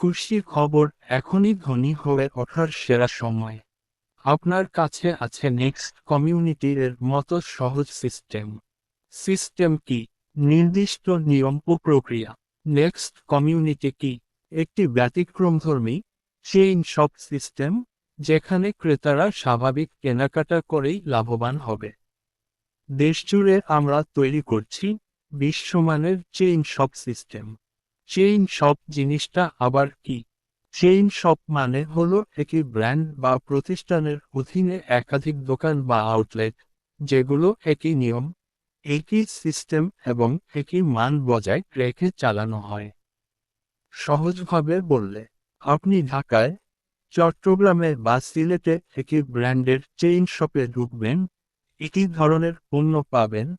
খুশির খবর এখনই ধনী হয়ে ওঠার সেরা সময়। আপনার কাছে আছে নেক্সট কমিউনিটির মতো সহজ সিস্টেম। সিস্টেম কি? নির্দিষ্ট নিয়ম ও প্রক্রিয়া। নেক্সট কমিউনিটি কি? একটি ব্যতিক্রমধর্মী চেইন শপ সিস্টেম যেখানে ক্রেতারা স্বাভাবিক কেনাকাটা করেই লাভবান হবে। দেশজুড়ে আমরা তৈরি করছি বিশ্বমানের chain shop system chain shop জিনিসটা আবার কি? চেইন শপ মানে হলো একটি ব্র্যান্ড বা প্রতিষ্ঠানের অধীনে একাধিক দোকান বা আউটলেট যেগুলো একই নিয়ম, একই সিস্টেম এবং একই মান বজায় রেখে চালানো হয়। সহজভাবে বললে, আপনি ঢাকায়, চট্টগ্রামে বা সিলেটে একটি ব্র্যান্ডের চেইন শপে ঢুকবেন, একই ধরনের পণ্য পাবেন,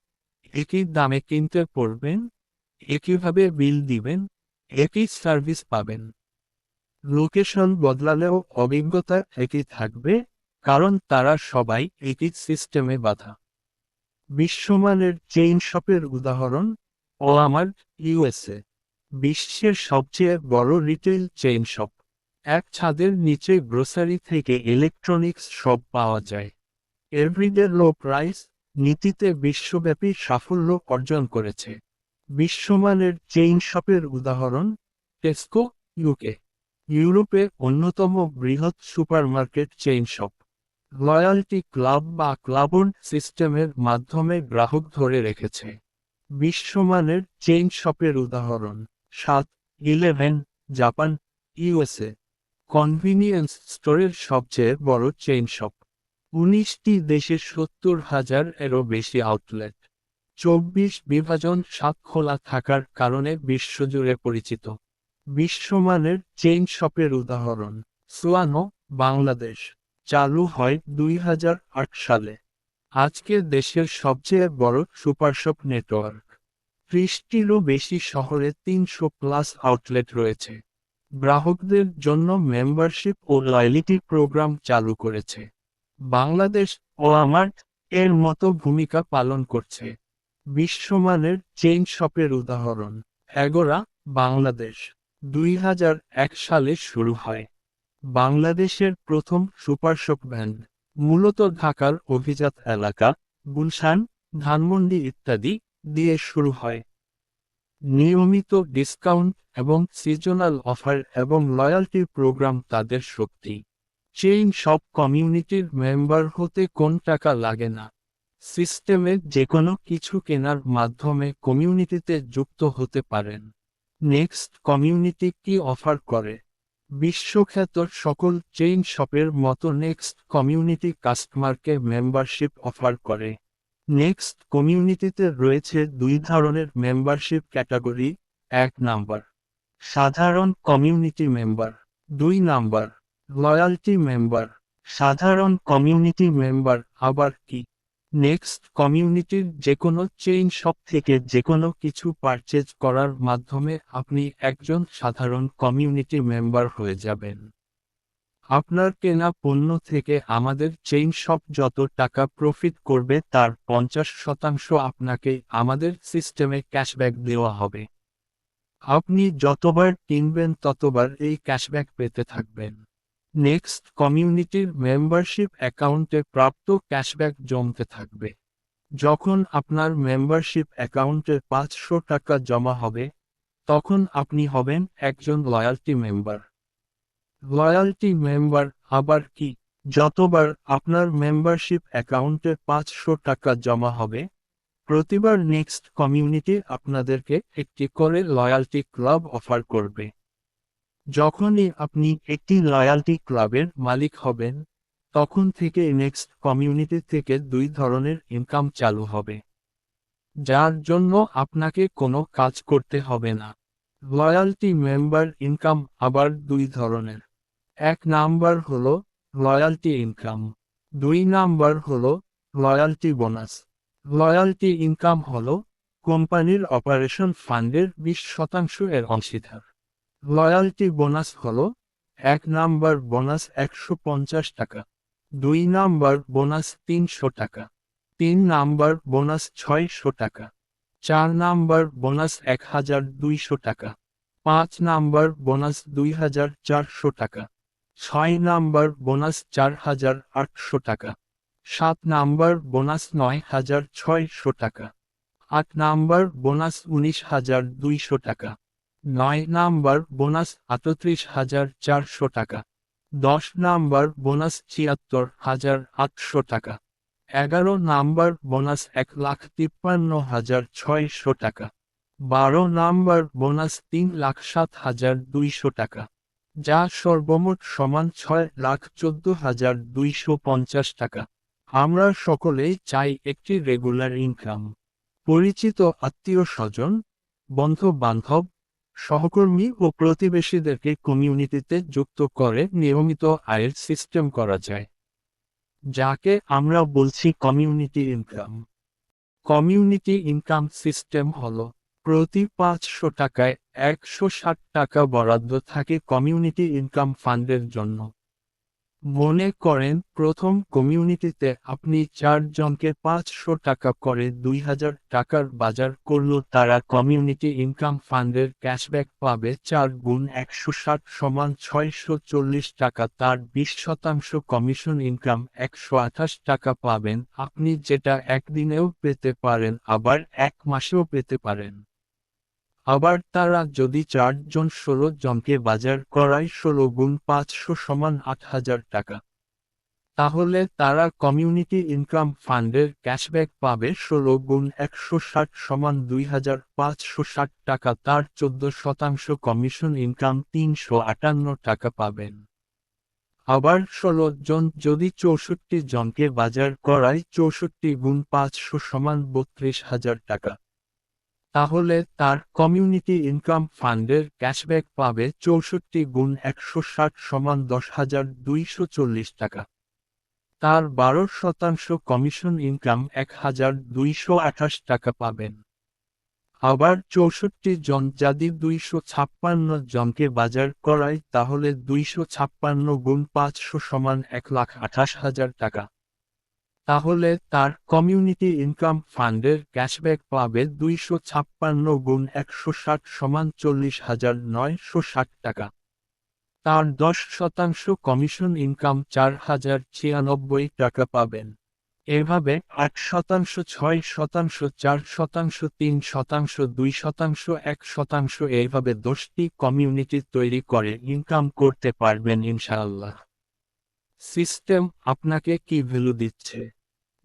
একই দামে কিনতে পড়বেন, একইভাবে বিল দিবেন একই সার্ভিস পাবেন। লোকেশন বদলালেও অভিজ্ঞতা একই থাকবে, কারণ তারা সবাই একই সিস্টেমে বাধা। বিশ্বমানের চেইন শপের উদাহরণ, ও আমার ইউএসএ বিশ্বের সবচেয়ে বড় রিটেল চেইন শপ এক ছাদের নিচে গ্রোসারি থেকে ইলেকট্রনিক্স সব পাওয়া যায়। এভরিডে লো প্রাইস নীতিতে বিশ্বব্যাপী সাফল্য অর্জন করেছে। বিশ্বমানের চেইন শপের উদাহরণ, টেস্কো, ইউকে, ইউরোপের অন্যতম বৃহৎ supermarket chain shop. Loyalty club বা ক্লাবন সিস্টেমের মাধ্যমে গ্রাহক ধরে রেখেছে। বিশ্বমানের চেইন শপের উদাহরণ, সাত, ইলেভেন, জাপান, ইউএসএ, কনভিনিয়েন্স স্টোরের সবচেয়ে বড় চেইন শপ। উনিশটি দেশে সত্তর হাজার এরও বেশি আউটলেট। চব্বিশ বিভাজন সাত খোলা থাকার কারণে বিশ্বজুড়ে পরিচিত। বিশ্বমানের চেইন শপের উদাহরণ, সুয়ানো, বাংলাদেশ, চালু হয় দুই হাজার আট সালে। আজকে দেশের সবচেয়ে বড় সুপারশপ নেটওয়ার্ক। ত্রিশটিরও বেশি শহরে তিনশো প্লাস আউটলেট রয়েছে। গ্রাহকদের জন্য মেম্বারশিপ ও লয়ালিটি প্রোগ্রাম চালু করেছে। বাংলাদেশ ও আমার এর মতো ভূমিকা পালন করছে। বিশ্বমানের চেইন শপের উদাহরণ এগোরা বাংলাদেশ, দুই হাজার এক সালে শুরু হয়। বাংলাদেশের প্রথম সুপারশপ ব্যান্ড মূলত ঢাকার অভিজাত এলাকা, গুলশান, ধানমন্ডি ইত্যাদি দিয়ে শুরু হয়। নিয়মিত ডিসকাউন্ট এবং সিজনাল অফার এবং লয়ালটি প্রোগ্রাম তাদের শক্তি। চেইন সব কমিউনিটির মেম্বার হতে কোন টাকা লাগে না। সিস্টেমে যে কোনো কিছু কেনার মাধ্যমে কমিউনিটিতে যুক্ত হতে পারেন। নেক্সট কমিউনিটি কি অফার করে? বিশ্বখ্যাত সকল চেইন শপের মতো নেক্সট কমিউনিটি কাস্টমারকে মেম্বারশিপ অফার করে। নেক্সট কমিউনিটিতে রয়েছে দুই ধরনের মেম্বারশিপ ক্যাটাগরি, এক নাম্বার। সাধারণ কমিউনিটি মেম্বার। দুই নাম্বার। Loyalty member. সাধারণ কমিউনিটি মেম্বার আবার কি? নেক্সট কমিউনিটির যে কোনো চেইন শপ থেকে যে কোনো কিছু পারচেজ করার মাধ্যমে আপনি একজন সাধারণ কমিউনিটি মেম্বার হয়ে যাবেন। আপনার কেনা পণ্য থেকে আমাদের চেইন শপ যত টাকা প্রফিট করবে তার পঞ্চাশ শতাংশ আপনাকে আমাদের সিস্টেমে ক্যাশব্যাক দেওয়া হবে। আপনি যতবার কিনবেন ততবার এই ক্যাশব্যাক পেতে থাকবেন। নেক্সট কমিউনিটির মেম্বারশিপ অ্যাকাউন্টে প্রাপ্ত ক্যাশব্যাক জমতে থাকবে। যখন আপনার মেম্বারশিপ অ্যাকাউন্টে পাঁচশো টাকা জমা হবে, তখন আপনি হবেন একজন লয়ালটি মেম্বার লয়ালটি মেম্বার আবার কি? যতবার আপনার মেম্বারশিপ অ্যাকাউন্টে পাঁচশো টাকা জমা হবে, প্রতিবার নেক্সট কমিউনিটি আপনাদেরকে একটি করে লয়ালটি ক্লাব অফার করবে। যখনই আপনি একটি লয়ালটি ক্লাবের মালিক হবেন, তখন থেকে নেক্সট কমিউনিটি থেকে দুই ধরনের ইনকাম চালু হবে। যার জন্য আপনাকে কোনো কাজ করতে হবে না। লয়ালটি মেম্বার ইনকাম আবার দুই ধরনের। এক নাম্বার হল লয়ালটি ইনকাম। দুই নাম্বার হল লয়ালটি বোনাস। লয়ালটি ইনকাম হল কোম্পানির অপারেশন ফান্ডের বিশ শতাংশ এর অংশীদার। লয়ালটি বোনাস হল এক নাম্বার বোনাস একশো পঞ্চাশ টাকা, দুই নাম্বার বোনাস তিনশো টাকা, তিন নাম্বার বোনাস ছয়শো টাকা, চার নাম্বার বোনাস এক হাজার দুইশো টাকা, পাঁচ নাম্বার বোনাস দুই হাজার চারশো টাকা, ছয় নাম্বার বোনাস চার হাজার আটশো টাকা, সাত নাম্বার বোনাস নয় হাজার ছয়শো টাকা, আট নাম্বার বোনাস উনিশ হাজার দুইশো টাকা। নয় নাম্বার বোনাস আটত্রিশ হাজার চারশো টাকা। দশ নাম্বার বোনাস ছিয়াত্তর হাজার আটশো টাকা। এগারো নাম্বার বোনাস এক লাখ তিপ্পান্ন হাজার ছয়শো টাকা। বারো নাম্বার বোনাস তিন লাখ সাত হাজার দুইশো টাকা। যা সর্বমোট সমান ছয় লাখ চোদ্দ হাজার দুইশো পঞ্চাশ টাকা। আমরা সকলেই চাই একটি রেগুলার ইনকাম। পরিচিত আত্মীয় স্বজন বন্ধু বান্ধব সহকর্মী ও প্রতিবেশীদেরকে কমিউনিটিতে যুক্ত করে নিয়মিত আয়ের সিস্টেম করা যায়। যাকে আমরা বলছি community income. Community income system হল, প্রতি পাঁচশো টাকায় একশো ষাট টাকা বরাদ্দ থাকে কমিউনিটি ইনকাম ফান্ডের জন্য। মনে করেন, প্রথম কমিউনিটিতে আপনি চারজনকে পাঁচশো টাকা করে দুই হাজার টাকার বাজার করল, তারা কমিউনিটি ইনকাম ফান্ডের ক্যাশব্যাক পাবে চার গুণ একশো ষাট সমান ছয়শো চল্লিশ টাকা, তার বিশ শতাংশ কমিশন ইনকাম একশো আঠাশ টাকা পাবেন। আপনি যেটা একদিনেও পেতে পারেন, আবার এক মাসেও পেতে পারেন। আবার তারা যদি চারজন ষোলো জনকে বাজার করায় ষোলো গুণ পাঁচশো সমান আট হাজার টাকা। তাহলে তারা কমিউনিটি ইনকাম ফান্ডের ক্যাশব্যাক পাবে ষোলো গুণ একশো ষাট সমান দুই হাজার পাঁচশো ষাট টাকা, তার চোদ্দ শতাংশ কমিশন ইনকাম তিনশো আটান্ন টাকা পাবেন। আবার ষোলো জন যদি চৌষট্টি জনকে বাজার করায় চৌষট্টি গুণ পাঁচশো সমান বত্রিশ হাজার টাকা। তাহলে তার কমিউনিটি ইনকাম ফান্ডের ক্যাশব্যাক পাবে চৌষট্টি গুণ একশো ষাট সমান দশ হাজার দুইশো চল্লিশ টাকা। তার বারো শতাংশ কমিশন ইনকাম এক হাজার দুইশো আঠাশ টাকা পাবেন। আবার চৌষট্টি জন যদি দুইশো ছাপ্পান্ন জনকে বাজার করায় তাহলে দুইশো ছাপ্পান্ন গুণ পাঁচশো সমান এক লাখ আঠাশ হাজার টাকা। তাহলে তার কমিউনিটি ইনকাম ফান্ডের ক্যাশব্যাক পাবে দুইশো ছাপ্পান্ন গুণ একশো ষাট সমান চল্লিশ হাজার নয়শো ষাট টাকা। তার দশ শতাংশ কমিশন ইনকাম চার হাজার ছিয়ানব্বই টাকা পাবেন। এভাবে আট শতাংশ, ছয় শতাংশ, চার শতাংশ, তিন শতাংশ, দুই শতাংশ, এক শতাংশ এইভাবে দশটি কমিউনিটি তৈরি করে ইনকাম করতে পারবেন ইনশাআল্লাহ। সিস্টেম আপনাকে কি ভ্যালু দিচ্ছে?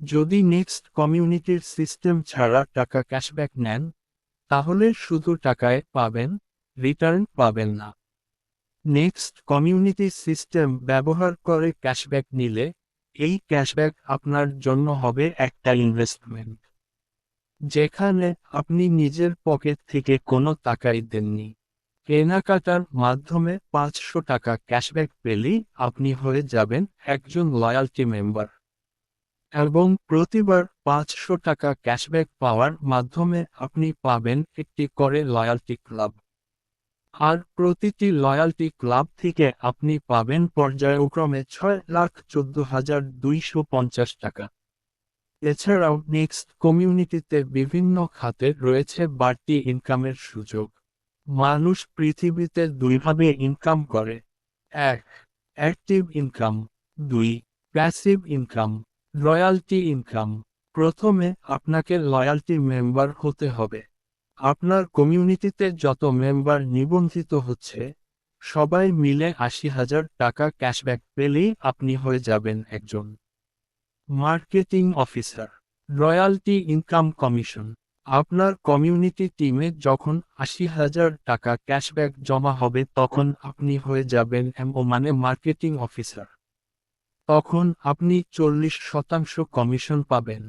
যদি নেক্সট কমিউনিটির সিস্টেম ছাড়া টাকা ক্যাশব্যাক নেন, তাহলে শুধু টাকায় পাবেন, রিটার্ন পাবেন না। নেক্সট কমিউনিটি সিস্টেম ব্যবহার করে ক্যাশব্যাক নিলে, এই ক্যাশব্যাক আপনার জন্য হবে একটা ইনভেস্টমেন্ট। যেখানে আপনি নিজের পকেট থেকে কোনো টাকাই দেননি। কেনাকাটার মাধ্যমে পাঁচশো টাকা ক্যাশব্যাক পেলেই আপনি হয়ে যাবেন একজন লয়ালটি মেম্বার এবং প্রতিবার পাঁচশো টাকা ক্যাশব্যাক পাওয়ার মাধ্যমে আপনি পাবেন একটি করে লয়ালটি ক্লাব আর প্রতিটি লয়ালটি ক্লাব থেকে আপনি পাবেন পর্যায়ক্রমে ছয় লাখ চোদ্দ হাজার দুইশো পঞ্চাশ টাকা। এছাড়াও নেক্সট কমিউনিটিতে বিভিন্ন খাতে রয়েছে বাড়তি ইনকামের সুযোগ। মানুষ পৃথিবীতে দুইভাবে ইনকাম করে। এক অ্যাক্টিভ ইনকাম দুই প্যাসিভ ইনকাম লয়ালটি ইনকাম প্রথমে আপনাকে লয়ালটি মেম্বার হতে হবে। আপনার কমিউনিটিতে যত মেম্বার নিবন্ধিত হচ্ছে, সবাই মিলে আশি হাজার টাকা ক্যাশব্যাক পেলেই আপনি হয়ে যাবেন একজন। Marketing officer royalty income commission আপনার কমিউনিটি টিমে যখন আশি হাজার টাকা ক্যাশব্যাক জমা হবে তখন আপনি হয়ে যাবেন এমও মানে মার্কেটিং অফিসার। তখন আপনি চল্লিশ শতাংশ কমিশন পাবেন।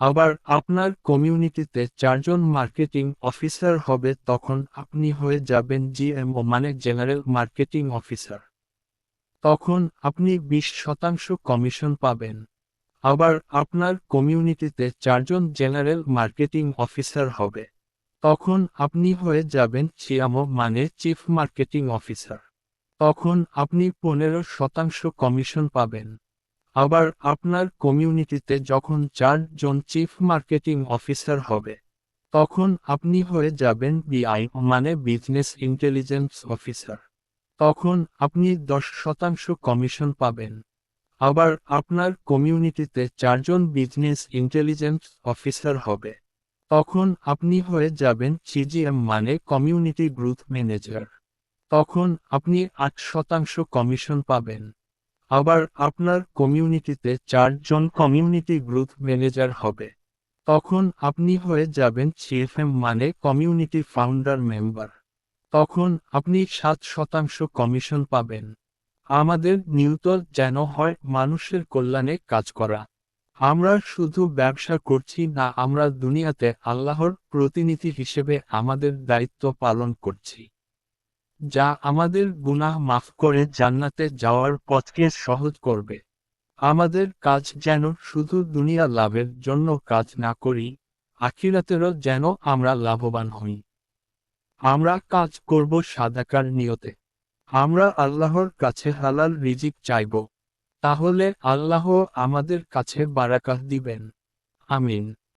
আবার আপনার কমিউনিটিতে চারজন মার্কেটিং অফিসার হবে তখন আপনি হয়ে যাবেন জিএমও মানে জেনারেল মার্কেটিং অফিসার। তখন আপনি বিশ শতাংশ কমিশন পাবেন। আবার আপনার কমিউনিটিতে চারজন জেনারেল মার্কেটিং অফিসার হবে। তখন আপনি হয়ে যাবেন চিয়ামো মানে চিফ মার্কেটিং অফিসার তখন আপনি পনেরো শতাংশ কমিশন পাবেন। আবার আপনার কমিউনিটিতে যখন চারজন চিফ মার্কেটিং অফিসার হবে, তখন আপনি হয়ে যাবেন বিআই মানে বিজনেস ইন্টেলিজেন্স অফিসার তখন আপনি দশ শতাংশ কমিশন পাবেন। আবার আপনার কমিউনিটিতে চারজন বিজনেস ইন্টেলিজেন্স অফিসার হবে। তখন আপনি হয়ে যাবেন সিজিএম মানে কমিউনিটি গ্রুথ ম্যানেজার। তখন আপনি আট শতাংশ কমিশন পাবেন। আবার আপনার কমিউনিটিতে চারজন কমিউনিটি গ্রুথ ম্যানেজার হবে। তখন আপনি হয়ে যাবেন সিএফএম মানে কমিউনিটি ফাউন্ডার মেম্বার। তখন আপনি সাত শতাংশ কমিশন পাবেন। আমাদের নিয়ত যেন হয় মানুষের কল্যাণে কাজ করা। আমরা শুধু ব্যবসা করছি না, আমরা দুনিয়াতে আল্লাহর প্রতিনিধি হিসেবে আমাদের দায়িত্ব পালন করছি। যা আমাদের গুনাহ মাফ করে জান্নাতে যাওয়ার পথকে সহজ করবে। আমাদের কাজ যেন শুধু দুনিয়া লাভের জন্য কাজ না করি, আখিরাতেরও যেন আমরা লাভবান হই। আমরা কাজ করব সাদাকার নিয়তে। আমরা আল্লাহর কাছে হালাল রিজিক চাইব। তাহলে আল্লাহ আমাদের কাছে বারাকাহ দিবেন। আমিন।